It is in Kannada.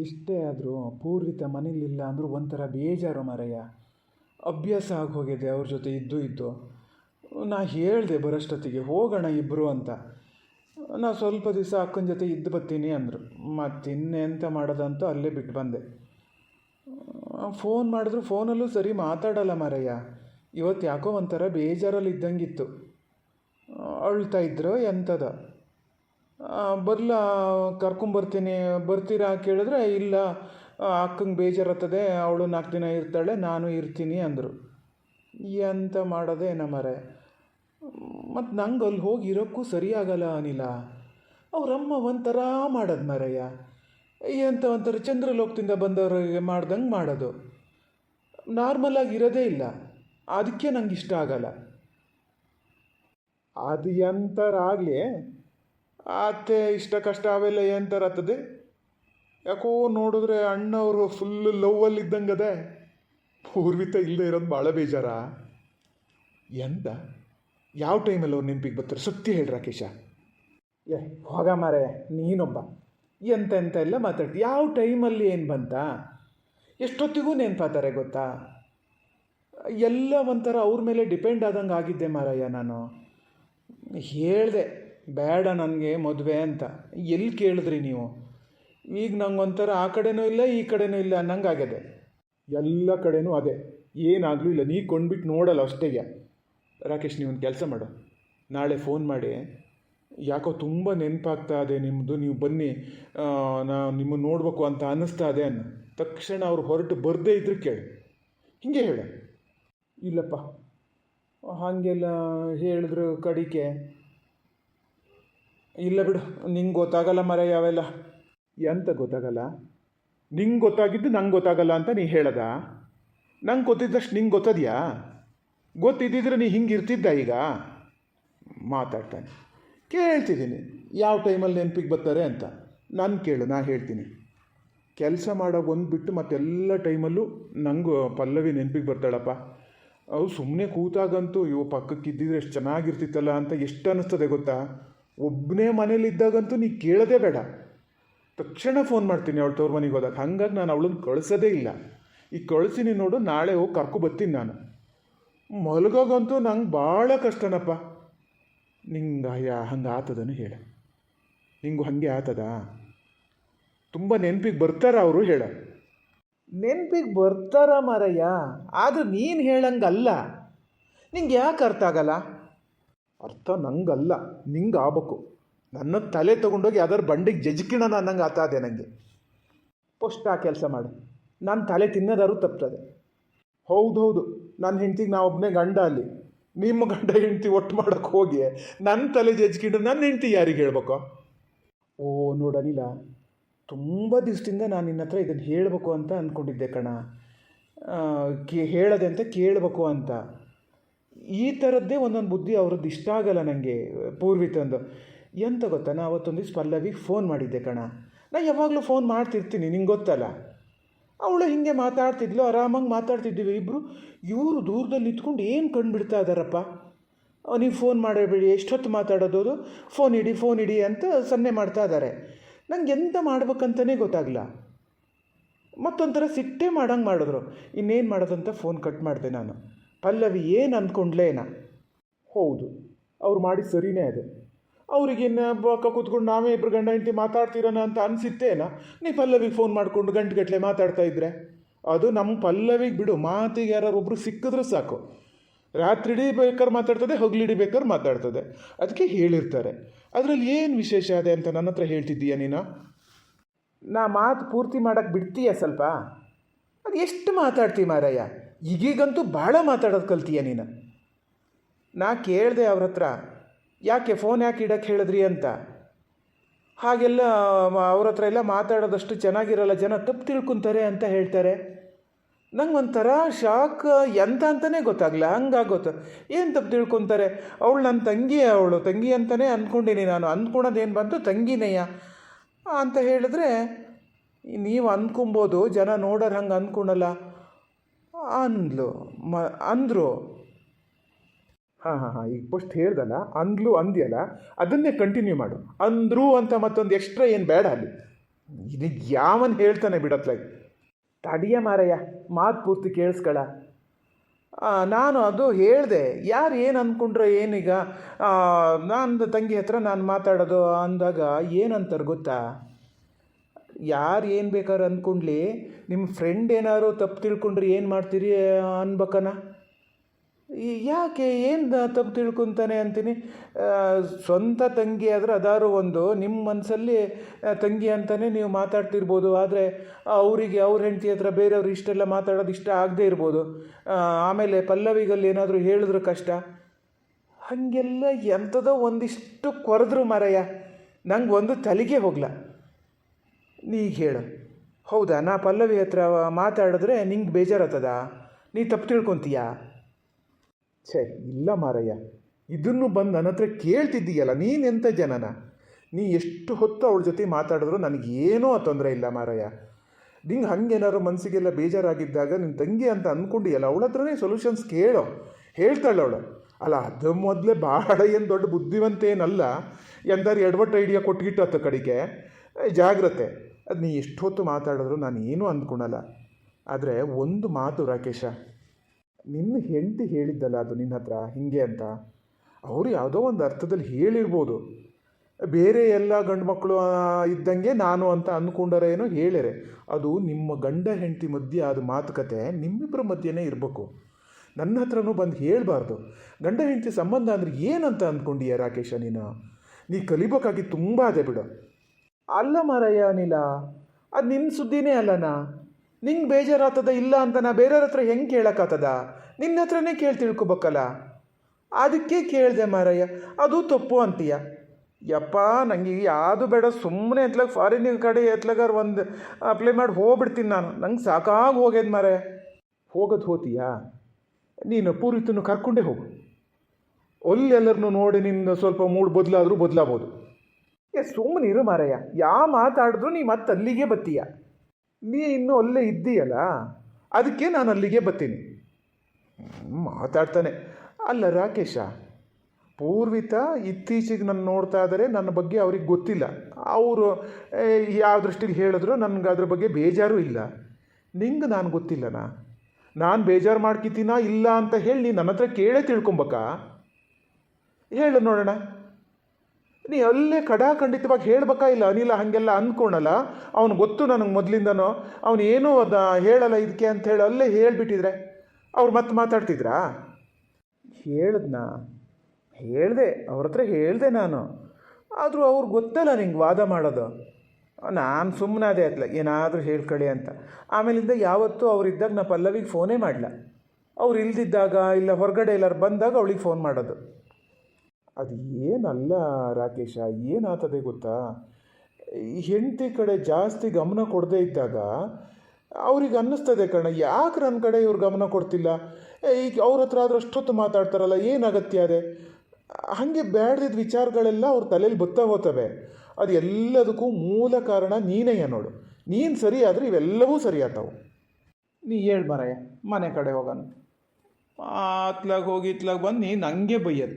ಎಷ್ಟೇ ಆದರೂ ಪೂರ್ವಿತ ಮನೇಲಿಲ್ಲ ಅಂದರೂ ಒಂಥರ ಬೇಜಾರು ಮಾರಯ್ಯ ಅಭ್ಯಾಸ ಆಗಿ ಹೋಗಿದೆ, ಅವ್ರ ಜೊತೆ ಇದ್ದು ಇದ್ದು. ನಾ ಹೇಳಿದೆ ಬರೋಷ್ಟೊತ್ತಿಗೆ, ಹೋಗೋಣ ಇಬ್ಬರು ಅಂತ. ನಾ ಸ್ವಲ್ಪ ದಿವಸ ಅಕ್ಕನ ಜೊತೆ ಇದ್ದು ಬರ್ತೀನಿ ಅಂದರು. ಮತ್ತಿನ್ನೆ ಎಂತ ಮಾಡೋದಂತೂ ಅಲ್ಲೇ ಬಿಟ್ಟು ಬಂದೆ. ಫೋನ್ ಮಾಡಿದ್ರು, ಫೋನಲ್ಲೂ ಸರಿ ಮಾತಾಡಲ್ಲ ಮಾರಯ್ಯ ಇವತ್ತು ಯಾಕೋ ಒಂಥರ ಬೇಜಾರಲ್ಲಿ ಇದ್ದಂಗಿತ್ತು ಅಳ್ತಾ ಇದ್ರು ಎಂಥದ ಬರಲ ಕರ್ಕೊಂಬರ್ತೀನಿ ಬರ್ತೀರಾ ಕೇಳಿದ್ರೆ, ಇಲ್ಲ ಅಕ್ಕಂಗೆ ಬೇಜಾರತ್ತದೆ ಅವಳು ನಾಲ್ಕು ದಿನ ಇರ್ತಾಳೆ, ನಾನು ಇರ್ತೀನಿ ಅಂದರು. ಎಂತ ಮಾಡೋದೇ ಮರೆ ಮತ್ತು ನಂಗೆ ಅಲ್ಲಿ ಹೋಗಿ ಇರೋಕ್ಕೂ ಸರಿಯಾಗಲ್ಲ ಅನಿಲ. ಅವರಮ್ಮ ಒಂಥರ ಮಾಡೋದು ಮರಯ್ಯ. ಎಂತ ಒಂಥರ ಚಂದ್ರಲೋಕದಿಂದ ಬಂದವರಿಗೆ ಮಾಡ್ದಂಗೆ ಮಾಡೋದು. ನಾರ್ಮಲಾಗಿ ಇರೋದೇ ಇಲ್ಲ. ಅದಕ್ಕೆ ನಂಗೆ ಇಷ್ಟ ಆಗಲ್ಲ. ಅದು ಎಂಥರಾಗಲಿ ಅತ್ತೆ ಇಷ್ಟ ಕಷ್ಟ ಅವೆಲ್ಲ ಆಗ್ತದೆ? ಯಾಕೋ ನೋಡಿದ್ರೆ ಅಣ್ಣವರು ಫುಲ್ ಲವ್ವಲ್ಲಿ ಇದ್ದಂಗದೆ ಪೂರ್ವಿತ ಇಲ್ಲದೆ ಇರೋದು ಭಾಳ ಬೇಜಾರ. ಎಂತ ಯಾವ ಟೈಮಲ್ಲಿ ಅವ್ರು ನೆನಪಿಗೆ ಬರ್ತಾರೆ? ಸತ್ಯ ಹೇಳಿ ರಾಕೇಶ. ಏ ಹೋಗ ಮಾರೆ ನೀನೊಬ್ಬ. ಎಂತ ಎಂತ ಎಲ್ಲ ಮಾತಾಡ್ತಿ. ಯಾವ ಟೈಮಲ್ಲಿ ಏನು ಬಂತ? ಎಷ್ಟೊತ್ತಿಗೂ ನೆನಪಾತಾರೆ ಗೊತ್ತಾ? ಎಲ್ಲ ಒಂಥರ ಅವ್ರ ಮೇಲೆ ಡಿಪೆಂಡ್ ಆದಂಗೆ ಆಗಿದ್ದೆ ಮಾರಯ್ಯ ನಾನು. ಹೇಳಿದೆ ಬೇಡ ನನಗೆ ಮದುವೆ ಅಂತ. ಎಲ್ಲಿ ಕೇಳಿದ್ರಿ ನೀವು? ಈಗ ನಂಗೆ ಒಂಥರ ಆ ಕಡೆನೂ ಇಲ್ಲ, ಈ ಕಡೆನೂ ಇಲ್ಲ ಅನ್ನಂಗಾಗಿದೆ. ಎಲ್ಲ ಕಡೆನೂ ಅದೇ. ಏನಾಗಲೂ ಇಲ್ಲ. ನೀ ಕೊಂಡ್ಬಿಟ್ಟು ನೋಡಲ್ಲ ಅಷ್ಟೇಯ ರಾಕೇಶ್, ನೀವೊಂದು ಕೆಲಸ ಮಾಡು. ನಾಳೆ ಫೋನ್ ಮಾಡಿ. ಯಾಕೋ ತುಂಬ ನೆನಪಾಗ್ತಾ ಇದೆ ನಿಮ್ಮದು ನೀವು ಬನ್ನಿ. ನಾನು ನಾ ನಿಮ್ಮನ್ನು ನೋಡಬೇಕು ಅಂತ ಅನ್ನಿಸ್ತಾ ಇದೆ ಅನ್ನು ತಕ್ಷಣ ಅವ್ರು ಹೊರಟು ಬರದೇ ಇದ್ರೆ ಕೇಳಿ. ಹಿಂಗೆ ಹೇಳ. ಇಲ್ಲಪ್ಪ. ಹಾಗೆಲ್ಲ ಹೇಳಿದ್ರು ಕಡಿಕೆ. ಇಲ್ಲ ಬಿಡು, ನಿಂಗೆ ಗೊತ್ತಾಗಲ್ಲ ಮರ ಯಾವೆಲ್ಲ ಎಂತ ಗೊತ್ತಾಗಲ್ಲ? ನಿಂಗೆ ಗೊತ್ತಾಗಿದ್ದು ನಂಗೆ ಗೊತ್ತಾಗಲ್ಲ ಅಂತ ನೀ ಹೇಳದ? ನಂಗೆ ಗೊತ್ತಿದ್ದಷ್ಟು ನಿಂಗೆ ಗೊತ್ತದ್ಯಾ? ಗೊತ್ತಿದ್ದಿದ್ರೆ ನೀ ಹಿಂಗೆ ಇರ್ತಿದ್ದ ಈಗ? ಮಾತಾಡ್ತಾನೆ. ಕೇಳ್ತಿದ್ದೀನಿ, ಯಾವ ಟೈಮಲ್ಲಿ ನೆನಪಿಗೆ ಬರ್ತಾರೆ ಅಂತ. ನಾನು ಕೇಳು, ನಾ ಹೇಳ್ತೀನಿ. ಕೆಲಸ ಮಾಡೋ ಒಂದು ಬಿಟ್ಟು ಮತ್ತೆಲ್ಲ ಟೈಮಲ್ಲೂ ನಂಗೂ ಪಲ್ಲವಿ ನೆನಪಿಗೆ ಬರ್ತಾಳಪ್ಪ. ಅವು ಸುಮ್ಮನೆ ಕೂತಾಗಂತೂ, ಇವು ಪಕ್ಕಕ್ಕೆ ಇದ್ದಿದ್ರೆ ಎಷ್ಟು ಚೆನ್ನಾಗಿರ್ತಿತ್ತಲ್ಲ ಅಂತ ಎಷ್ಟು ಅನ್ನಿಸ್ತದೆ ಗೊತ್ತಾ? ಒಬ್ಬನೇ ಮನೇಲಿ ಇದ್ದಾಗಂತೂ ನೀ ಕೇಳೋದೇ ಬೇಡ. ತಕ್ಷಣ ಫೋನ್ ಮಾಡ್ತೀನಿ ಅವಳು ತೋರ್ ಮನೆಗೆ ಹೋದಾಗ. ಹಂಗಾಗಿ ನಾನು ಅವಳನ್ನು ಕಳಿಸೋದೇ ಇಲ್ಲ. ಈಗ ಕಳಿಸಿನಿ ನೋಡು, ನಾಳೆ ಹೋಗಿ ಕರ್ಕೊ ಬರ್ತೀನಿ ನಾನು. ಮಲಗೋಗಂತೂ ನಂಗೆ ಭಾಳ ಕಷ್ಟನಪ್ಪ. ನಿಂಗೆ ಅಯ್ಯ ಹಂಗೆ ಆತದನು ಹೇಳ. ನಿಂಗೂ ಹಾಗೆ ಆತದ? ತುಂಬ ನೆನಪಿಗೆ ಬರ್ತಾರ ಅವರು ಹೇಳ. ನೆನಪಿಗೆ ಬರ್ತಾರ ಮಾರಯ್ಯ, ಆದರೂ ನೀನು ಹೇಳಂಗಲ್ಲ. ನಿಂಗೆ ಯಾಕೆ ಅರ್ಥ ಆಗಲ್ಲ? ಅರ್ಥ ನಂಗಲ್ಲ ನಿಂಗೆ ಆಗ್ಬೇಕು ನನ್ನ ತಲೆ ತೊಗೊಂಡೋಗಿ ಅದರ ಬಂಡಿಗೆ ಜಜ್ಕಿಣ ಅನ್ನಂಗೆ ಆತಾದೆ ನನಗೆ ಫಸ್ಟ್ ಆ ಕೆಲಸ ಮಾಡು. ನಾನು ತಲೆ ತಿನ್ನೋದಾರು ತಪ್ತದೆ. ಹೌದು ನನ್ನ ಹೆಂಡ್ತಿಗೆ ನಾ ಒಬ್ಬನೇ ಗಂಡ ಅಲ್ಲಿ. ನಿಮ್ಮ ಗಂಡ ಹೆಂಡ್ತಿ ಒಟ್ಟು ಮಾಡೋಕ್ಕೆ ಹೋಗಿ ನನ್ನ ತಲೆ ಜಜ್ಕಿಂಡು ನನ್ನ ಹೆಂಡ್ತಿ ಯಾರಿಗೆ ಹೇಳ್ಬೇಕು? ಓ ನೋಡನಿಲ್ಲ ತುಂಬ ದಿವಸದಿಂದ ನಾನು ನಿನ್ನ ಹತ್ರ ಇದನ್ನು ಹೇಳಬೇಕು ಅಂತ ಅಂದ್ಕೊಂಡಿದ್ದೆ ಕಣ. ಕೇ, ಹೇಳದೆ ಅಂತ ಕೇಳಬೇಕು ಅಂತ. ಈ ಥರದ್ದೇ ಒಂದೊಂದು ಬುದ್ಧಿ ಅವ್ರದ್ದು ಇಷ್ಟ ಆಗಲ್ಲ ನನಗೆ ಪೂರ್ವಿತಂದು ಎಂತ ಗೊತ್ತಾ? ನಾ ಅವತ್ತೊಂದು ದಿವ್ಸ ಪಲ್ಲವಿಗೆ ಫೋನ್ ಮಾಡಿದ್ದೆ ಕಣ. ನಾ ಯಾವಾಗಲೂ ಫೋನ್ ಮಾಡ್ತಿರ್ತೀನಿ, ನಿಂಗೆ ಗೊತ್ತಲ್ಲ? ಅವಳು ಹಿಂಗೆ ಮಾತಾಡ್ತಿದ್ಲು, ಆರಾಮಾಗಿ ಮಾತಾಡ್ತಿದ್ದೀವಿ. ಇಬ್ಬರು ಇವರು ದೂರದಲ್ಲಿ ನಿಂತ್ಕೊಂಡು ಏನು ಕಂಡುಬಿಡ್ತಾ ಇದ್ದಾರಪ್ಪ ನೀವು ಫೋನ್ ಮಾಡಬೇಡಿ, ಎಷ್ಟೊತ್ತು ಮಾತಾಡೋದು? ಫೋನ್ ಇಡಿ ಫೋನ್ ಇಡಿ ಅಂತ ಸನ್ನೆ ಮಾಡ್ತಾ ಇದ್ದಾರೆ ನಂಗೆ ಎಂತ ಮಾಡ್ಬೇಕಂತಲೇ ಗೊತ್ತಾಗಲ್ಲ ಮತ್ತೊಂಥರ ಸಿಟ್ಟೇ ಮಾಡಂಗೆ ಮಾಡಿದ್ರು. ಇನ್ನೇನು ಮಾಡೋದಂತ ಫೋನ್ ಕಟ್ ಮಾಡಿದೆ ನಾನು. ಪಲ್ಲವಿ ಏನು ಅಂದ್ಕೊಂಡ್ಲೇನ ಹೌದು, ಅವ್ರು ಮಾಡಿ ಸರಿನೇ ಇದೆ ಅವ್ರಿಗೇನು ಪಕ್ಕ ಕೂತ್ಕೊಂಡು ನಾವೇ ಇಬ್ಬರು ಗಂಡ ಹೆಂಡತಿ ಮಾತಾಡ್ತಿರೋಣ ಅಂತ ಅನಿಸಿತ್ತೇನ ನೀ? ಪಲ್ಲವಿಗೆ ಫೋನ್ ಮಾಡಿಕೊಂಡು ಗಂಟುಗಟ್ಟಲೆ ಮಾತಾಡ್ತಾ ಇದ್ರೆ? ಅದು ನಮ್ಮ ಪಲ್ಲವಿಗೆ ಬಿಡು, ಮಾತಿಗೆ ಯಾರು ಒಬ್ರು ಸಿಕ್ಕಿದ್ರೆ ಸಾಕು. ರಾತ್ರಿ ಬೇಕಾದ್ರೆ ಮಾತಾಡ್ತದೆ, ಹಗಲಿಡಿ ಬೇಕಾದ್ರೆ ಮಾತಾಡ್ತದೆ. ಅದಕ್ಕೆ ಹೇಳಿರ್ತಾರೆ. ಅದರಲ್ಲಿ ಏನು ವಿಶೇಷ ಇದೆ ಅಂತ ನನ್ನ ಹತ್ರ ಹೇಳ್ತಿದ್ದೀಯ ನೀನು? ನಾ ಮಾತು ಪೂರ್ತಿ ಮಾಡೋಕ್ಕೆ ಬಿಡ್ತೀಯ ಸ್ವಲ್ಪ? ಅದು ಎಷ್ಟು ಮಾತಾಡ್ತೀವಿ ಮಾರಯ್ಯ? ಈಗೀಗಂತೂ ಭಾಳ ಮಾತಾಡೋದು ಕಲ್ತೀಯ ನೀನು. ನಾ ಕೇಳಿದೆ ಅವ್ರ ಹತ್ರ, ಯಾಕೆ ಫೋನ್ ಯಾಕೆ ಇಡಕ್ಕೆ ಹೇಳಿದ್ರಿ ಅಂತ? ಹಾಗೆಲ್ಲ ಅವ್ರ ಹತ್ರ ಎಲ್ಲ ಮಾತಾಡೋದಷ್ಟು ಚೆನ್ನಾಗಿರಲ್ಲ, ಜನ ತಪ್ಪು ತಿಳ್ಕೊತಾರೆ ಅಂತ ಹೇಳ್ತಾರೆ. ನಂಗೆ ಒಂಥರ ಶಾಕ್, ಎಂತ ಅಂತಲೇ ಗೊತ್ತಾಗಲ್ಲ ಹಂಗಾಗೋತು. ಏನು ತಪ್ಪು ತಿಳ್ಕೊತಾರೆ? ಅವಳು ನನ್ನ ತಂಗಿ ಅವಳು, ತಂಗಿ ಅಂತಲೇ ಅಂದ್ಕೊಂಡಿನಿ ನಾನು ಅಂದ್ಕೊಳೋದೇನು ಬಂತು? ತಂಗಿನೇಯ. ಅಂತ ಹೇಳಿದ್ರೆ, ನೀವು ಅಂದ್ಕೊಬೋದು ಜನ ನೋಡೋರು ಹಂಗೆ ಅಂದ್ಕೊಳಲ್ಲ ಅಂದ್ಲು, ಮ, ಅಂದರು. ಹಾಂ ಹಾಂ ಹಾಂ ಈಗ ಫಸ್ಟ್ ಹೇಳ್ದಲ್ಲ, ಅಂದ್ಲು, ಅಂದ್ಯಲ್ಲ, ಅದನ್ನೇ ಕಂಟಿನ್ಯೂ ಮಾಡು. ಅಂದ್ರು ಅಂತ ಮತ್ತೊಂದು ಎಕ್ಸ್ಟ್ರಾ ಏನು ಬೇಡ ಅಲ್ಲಿ. ಇದು ಯಾವನ್ ಹೇಳ್ತಾನೆ ಬಿಡತ್ಲಾಗಿ ತಡಿಯ ಮಾರಯ್ಯ, ಮಾತು ಪೂರ್ತಿ ಕೇಳಿಸ್ಕೊಳ. ನಾನು ಅದು ಹೇಳಿದೆ, ಯಾರು ಏನು ಅಂದ್ಕೊಂಡ್ರೆ ಏನೀಗ ನಾನು ತಂಗಿ ಹತ್ರ ನಾನು ಮಾತಾಡೋದು ಅಂದಾಗ ಏನಂತಾರೆ ಗೊತ್ತಾ? ಯಾರು ಏನು ಬೇಕಾದ್ರೂ ಅಂದ್ಕೊಂಡ್ಲಿ ನಿಮ್ಮ ಫ್ರೆಂಡ್ ಏನಾದ್ರು ತಪ್ಪು ತಿಳ್ಕೊಂಡ್ರೆ ಏನು ಮಾಡ್ತೀರಿ ಅನ್ಬೇಕನ? ಯಾಕೆ ಏನು ತಪ್ಪು ತಿಳ್ಕೊತಾನೆ ಅಂತೀನಿ? ಸ್ವಂತ ತಂಗಿ ಆದರೆ ಅದಾರು ಒಂದು ನಿಮ್ಮ ಮನಸ್ಸಲ್ಲಿ ತಂಗಿ ಅಂತಲೇ ನೀವು ಮಾತಾಡ್ತಿರ್ಬೋದು, ಆದರೆ ಅವರಿಗೆ ಅವ್ರ ಹೆಂಡತಿ ಹತ್ರ ಬೇರೆಯವ್ರು ಇಷ್ಟೆಲ್ಲ ಮಾತಾಡೋದು ಇಷ್ಟ ಆಗದೇ ಇರ್ಬೋದು. ಆಮೇಲೆ ಪಲ್ಲವಿಗಲ್ಲಿ ಏನಾದರೂ ಹೇಳಿದ್ರು ಕಷ್ಟ? ಹಾಗೆಲ್ಲ ಎಂಥದೋ ಒಂದಿಷ್ಟು ಕೊರೆದ್ರು ಮರಯ್ಯ ನಂಗೆ ಒಂದು ತಲೆಗೆ ಹೋಗ್ಲ. ನೀಗ ಹೇಳು. ಹೌದಾ? ನಾ ಪಲ್ಲವಿ ಹತ್ರ ಮಾತಾಡಿದ್ರೆ ನಿಂಗೆ ಬೇಜಾರಾಗ್ತದ? ನೀ ತಪ್ಪು ತಿಳ್ಕೊತೀಯಾ? ಸರಿ ಇಲ್ಲ ಮಾರಯ್ಯ. ಇದನ್ನು ಬಂದು ನನ್ನ ಹತ್ರ ಕೇಳ್ತಿದ್ದೀಯಲ್ಲ ನೀನೆಂಥ ಜನನ? ನೀ ಎಷ್ಟು ಹೊತ್ತು ಅವಳ ಜೊತೆ ಮಾತಾಡಿದ್ರು ನನಗೇನೂ ತೊಂದರೆ ಇಲ್ಲ ಮಾರಯ್ಯ. ನಿಂಗೆ ಹಂಗೇನಾದ್ರು ಮನಸ್ಸಿಗೆಲ್ಲ ಬೇಜಾರಾಗಿದ್ದಾಗ ನಿನ್ನ ತಂಗಿ ಅಂತ ಅಂದ್ಕೊಂಡಿಯಲ್ಲ ಅವಳ ಹತ್ರನೇ ಸೊಲ್ಯೂಷನ್ಸ್ ಕೇಳೋ. ಹೇಳ್ತಾಳೆ ಅವಳು. ಅಲ್ಲ, ಅದು ಮೊದಲೇ ಭಾಳ ಏನು ದೊಡ್ಡ ಬುದ್ಧಿವಂತ ಏನಲ್ಲ ಎಂದಾರು ಎಡವಟ್ಟು ಐಡಿಯಾ ಕೊಟ್ಟುಗಿಟ್ಟು ಹತ್ತು ಕಡೆಗೆ. ಜಾಗ್ರತೆ. ಅದು ನೀ ಎಷ್ಟೊತ್ತು ಮಾತಾಡಿದ್ರು ನಾನು ಏನೂ ಅಂದ್ಕೊಳಲ್ಲ ಆದರೆ ಒಂದು ಮಾತು ರಾಕೇಶ, ನಿನ್ನ ಹೆಂಡತಿ ಹೇಳಿದ್ದಲ್ಲ ಅದು ನಿನ್ನ ಹತ್ರ ಹಿಂಗೆ ಅಂತ? ಅವರು ಯಾವುದೋ ಒಂದು ಅರ್ಥದಲ್ಲಿ ಹೇಳಿರ್ಬೋದು. ಬೇರೆ ಎಲ್ಲ ಗಂಡು ಮಕ್ಕಳು ಇದ್ದಂಗೆ ನಾನು ಅಂತ ಅಂದ್ಕೊಂಡರೇನೋ ಹೇಳಿರೆ ಅದು ನಿಮ್ಮ ಗಂಡ ಹೆಂಡತಿ ಮಧ್ಯೆ ಆದ ಮಾತುಕತೆ ನಿಮ್ಮಿಬ್ಬರ ಮಧ್ಯೆನೇ ಇರಬೇಕು. ನನ್ನ ಹತ್ರನೂ ಬಂದು ಹೇಳಬಾರ್ದು. ಗಂಡ ಹೆಂಡತಿ ಸಂಬಂಧ ಅಂದರೆ ಏನಂತ ಅಂದ್ಕೊಂಡಿಯ ರಾಕೇಶ ನೀನು? ನೀ ಕಲಿಬೇಕಾಗಿ ತುಂಬ ಅದೇ ಬಿಡು. ಅಲ್ಲ ಮಾರಯ್ಯ ಅನಿಲ, ಅದು ನಿನ್ನ ಸುದ್ದಿನೇ ಅಲ್ಲನ? ನಿಂಗೆ ಬೇಜಾರಾಗ್ತದ ಇಲ್ಲ ಅಂತ ನಾ ಬೇರೆಯವ್ರ ಹತ್ರ ಹೆಂಗೆ ಕೇಳೋಕ್ಕಾಗ್ತದ? ನಿನ್ನ ಹತ್ರನೇ ಕೇಳಿ ತಿಳ್ಕೊಬೇಕಲ್ಲ. ಅದಕ್ಕೆ ಕೇಳಿದೆ ಮಾರಯ್ಯ, ಅದು ತಪ್ಪು ಅಂತೀಯ. ಯಪ್ಪ ನನಗೆ ಯಾವುದು ಬೇಡ ಸುಮ್ಮನೆ ಎತ್ಲಾಗ ಫಾರಿನ್ ಕಡೆ ಎತ್ಲಾಗಾರ ಒಂದು ಅಪ್ಲೈ ಮಾಡಿ ಹೋಗ್ಬಿಡ್ತೀನಿ ನಾನು. ನಂಗೆ ಸಾಕಾಗಿ ಹೋಗ್ಯದ ಮಾರಯ್ಯ. ಹೋಗೋದು ಹೋತೀಯಾ? ನೀನು ಪೂರಿತನ್ನು ಕರ್ಕೊಂಡೇ ಹೋಗು. ಎಲ್ಲರನ್ನು ನೋಡಿ ನಿನ್ನ ಸ್ವಲ್ಪ ಮೂಡ್ ಬದಲಾದರೂ ಬದಲಾಬೋದು. ಏ ಸುಮ್ಮನೆ ಇರು ಮಾರಯ್ಯ. ಯಾ ಮಾತಾಡಿದ್ರು ನೀ ಮತ್ತೆ ಅಲ್ಲಿಗೆ ಬತ್ತೀಯ. ನೀ ಇನ್ನೂ ಅಲ್ಲೇ ಇದ್ದೀಯಲ್ಲ ಅದಕ್ಕೆ ನಾನು ಅಲ್ಲಿಗೆ ಬತ್ತೀನಿ. ಮಾತಾಡ್ತಾನೆ. ಅಲ್ಲ ರಾಕೇಶ, ಪೂರ್ವಿತ ಇತ್ತೀಚೆಗೆ ನಾನು ನೋಡ್ತಾ ಇದ್ದಾರೆ ನನ್ನ ಬಗ್ಗೆ ಅವ್ರಿಗೆ ಗೊತ್ತಿಲ್ಲ. ಅವರು ಯಾವ ದೃಷ್ಟಿಗೆ ಹೇಳಿದ್ರು ನನಗೆ ಅದ್ರ ಬಗ್ಗೆ ಬೇಜಾರು ಇಲ್ಲ. ನಿಂಗೆ ನಾನು ಗೊತ್ತಿಲ್ಲನ? ನಾನು ಬೇಜಾರು ಮಾಡ್ಕಿತೀನಾ ಇಲ್ಲ ಅಂತ ಹೇಳಿ ನೀನು ನನ್ನ ಹತ್ರ ಕೇಳೇ ತಿಳ್ಕೊಬೇಕಾ. ಹೇಳು ನೋಡೋಣ. ನೀ ಅಲ್ಲೇ ಕಡಾಖಂಡಿತವಾಗಿ ಹೇಳ್ಬೇಕಾ ಇಲ್ಲ? ಅನಿಲ ಹಾಗೆಲ್ಲ ಅಂದ್ಕೊಳಲ್ಲ. ಅವ್ನು ಗೊತ್ತು ನನಗೆ ಮೊದಲಿಂದನೋ. ಅವನು ಏನೂ ಅದ ಹೇಳಲ್ಲ ಇದಕ್ಕೆ ಅಂತ ಹೇಳಿ ಅಲ್ಲೇ ಹೇಳಿಬಿಟ್ಟಿದ್ರೆ. ಅವ್ರು ಮತ್ತೆ ಮಾತಾಡ್ತಿದ್ರಾ? ಹೇಳಿದ್ನಾ? ಹೇಳಿದೆ. ಅವ್ರ ಹತ್ರ ಹೇಳಿದೆ ನಾನು. ಆದರೂ ಅವ್ರು ಗೊತ್ತಲ್ಲ ನಿಂಗೆ ವಾದ ಮಾಡೋದು. ನಾನು ಸುಮ್ಮನೆ ಅದೇ ಅತ್ಲ ಏನಾದರೂ ಹೇಳ್ಕೊಳ್ಳಿ ಅಂತ. ಆಮೇಲಿಂದ ಯಾವತ್ತೂ ಅವರಿದ್ದಾಗ ನಾ ಪಲ್ಲವಿಗೆ ಫೋನೇ ಮಾಡಲ. ಅವ್ರು ಇಲ್ದಿದ್ದಾಗ ಇಲ್ಲ ಹೊರಗಡೆ ಎಲ್ಲರೂ ಬಂದಾಗ ಅವಳಿಗೆ ಫೋನ್ ಮಾಡೋದು. ಅದು ಏನಲ್ಲ ರಾಕೇಶ ಏನಾಗ್ತದೆ ಗೊತ್ತಾ? ಹೆಂಡತಿ ಕಡೆ ಜಾಸ್ತಿ ಗಮನ ಕೊಡದೇ ಇದ್ದಾಗ ಅವ್ರಿಗೆ ಅನ್ನಿಸ್ತದೆ ಕಣ, ಯಾಕೆ ನನ್ನ ಕಡೆ ಇವ್ರು ಗಮನ ಕೊಡ್ತಿಲ್ಲ? ಈಗ ಅವ್ರ ಹತ್ರ ಆದ್ರೆ ಅಷ್ಟೊತ್ತು ಮಾತಾಡ್ತಾರಲ್ಲ, ಏನು ಅಗತ್ಯ ಅದೇ? ಹಾಗೆ ಬ್ಯಾಡ್ದಿದ್ದ ವಿಚಾರಗಳೆಲ್ಲ ಅವ್ರ ತಲೆಯಲ್ಲಿ ಬತ್ತಾ ಹೋಗ್ತವೆ ಅದು ಎಲ್ಲದಕ್ಕೂ ಮೂಲ ಕಾರಣ ನೀನೇ ನೋಡು. ನೀನು ಸರಿ ಆದರೆ ಇವೆಲ್ಲವೂ ಸರಿ ಆತಾವು. ನೀ ಹೇಳ್ ಮರಯ್ಯ ಮನೆ ಕಡೆ ಹೋಗೋಣ. ಅತ್ಲಾಗ ಹೋಗಿ ಇತ್ಲಾಗ ಬಂದು ನೀನು ಹಂಗೆ ಬೈಯೋದು.